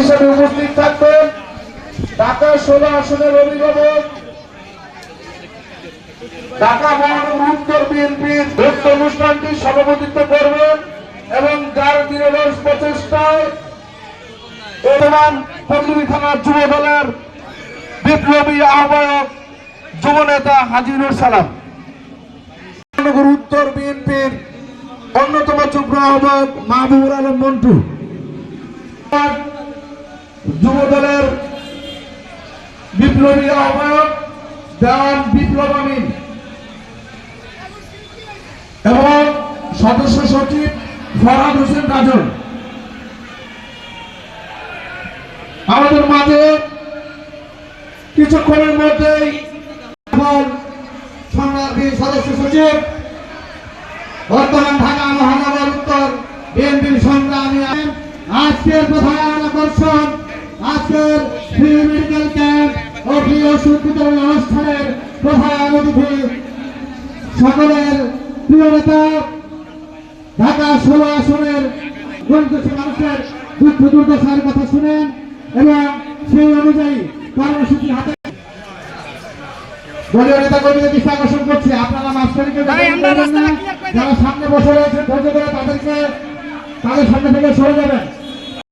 হিসেবে উপস্থিত থাকবেন ঢাকা ষোলো আসনের অভিভাবক, ঢাকা মহানগর উত্তর বিএনপির উক্ত অনুষ্ঠানটি সভাপতিত্ব করবেন এবং যার নিরলস প্রচেষ্টায় বর্তমান পল্লী থানার যুব দলের বিপ্লবী আহ্বায়ক যুব নেতা হাজিনুর সালাম। মহানগর উত্তর বিএনপির অন্যতম যুগ্ম আহ্বায়ক মাহবুবুর আলম মন্টু। যুব দলের বিপ্লবী আহ্বায়ক দেওয়ান বিপ্লব আমিন এবং সদস্য সচিব ফরহাদ হোসেন রাজন আমাদের মাঝে কিছুক্ষণের মধ্যেই সদস্য সচিব বর্তমান ঢাকা মহানগর উত্তর বিএনপির সংগ্রামী। আজকের প্রধান আকর্ষণ আজকের ফ্রি মেডিকেল ক্যাম্প ও ফ্রি ওষুধ বিতরণ অনুষ্ঠানের প্রধান অতিথি সকলের প্রিয় নেতা ঢাকা ষোলো আসনের মানুষের দুঃখ দুর্দশার কথা শুনেন এবং সেই অনুযায়ী কর্মসূচি হাতে দলীয় নেতা কর্মীদের দৃষ্টি আকর্ষণ করছে। আপনারা মাস্টারিকে যারা সামনে বসে রয়েছে ধৈর্য ধরে তাদেরকে তাদের সামনে থেকে সরে যাবেন।